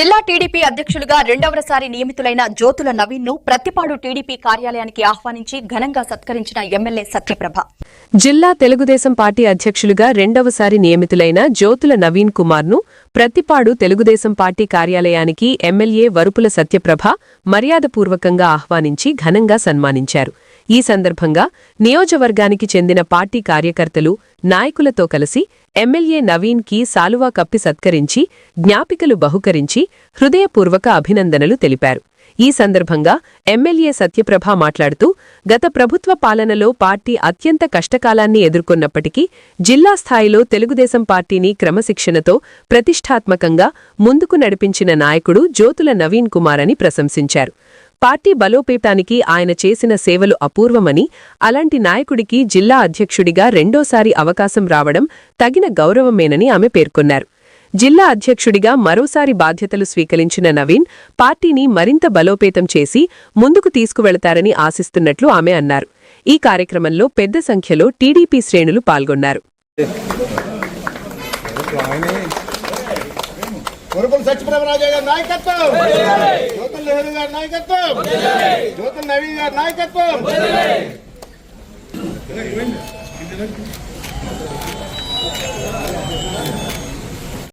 జిల్లా టీడీపీ అధ్యక్షులుగా రెండవసారి నియమితులైన జ్యోతుల నవీన్ను ప్రతిపాడు టీడీపీ కార్యాలయానికి ఆహ్వానించి ఘనంగా సత్కరించిన ఎమ్మెల్యే సత్యప్రభ. జిల్లా తెలుగుదేశం పార్టీ అధ్యక్షులుగా రెండవసారి నియమితులైన జ్యోతుల నవీన్ కుమార్ను ప్రతిపాడు తెలుగుదేశం పార్టీ కార్యాలయానికి ఎమ్మెల్యే వరుపుల సత్యప్రభ మర్యాదపూర్వకంగా ఆహ్వానించి ఘనంగా సన్మానించారు. ఈ సందర్భంగా నియోజవర్గానికి చెందిన పార్టీ కార్యకర్తలు నాయకులతో కలిసి ఎమ్మెల్యే నవీన్కి సాలువా కప్పి సత్కరించి జ్ఞాపికలు బహుకరించి హృదయపూర్వక అభినందనలు తెలిపారు. ఈ సందర్భంగా ఎమ్మెల్యే సత్యప్రభ మాట్లాడుతూ గత ప్రభుత్వ పాలనలో పార్టీ అత్యంత కష్టకాలాన్ని ఎదుర్కొన్నప్పటికీ జిల్లా స్థాయిలో తెలుగుదేశం పార్టీని క్రమశిక్షణతో ప్రతిష్టాత్మకంగా ముందుకు నడిపించిన నాయకుడు జ్యోతుల నవీన్ కుమార్ అని ప్రశంసించారు. పార్టీ బలోపేతానికి ఆయన చేసిన సేవలు అపూర్వమని అలాంటి నాయకుడికి జిల్లా అధ్యక్షుడిగా రెండోసారి అవకాశం రావడం తగిన గౌరవమేనని ఆమె పేర్కొన్నారు. జిల్లా అధ్యక్షుడిగా మరోసారి బాధ్యతలు స్వీకరించిన నవీన్ పార్టీని మరింత బలోపేతం చేసి ముందుకు తీసుకువెళతారని ఆశిస్తున్నట్లు ఆమె అన్నారు. ఈ కార్యక్రమంలో పెద్ద సంఖ్యలో టీడీపీ శ్రేణులు పాల్గొన్నారు. మురుకుల సత్యప్రభరాజు గారి నాయకత్వం. జ్యోతుల నెహ్రూ గారి నాయకత్వం. జ్యోతుల నవీన్ గారి నాయకత్వం.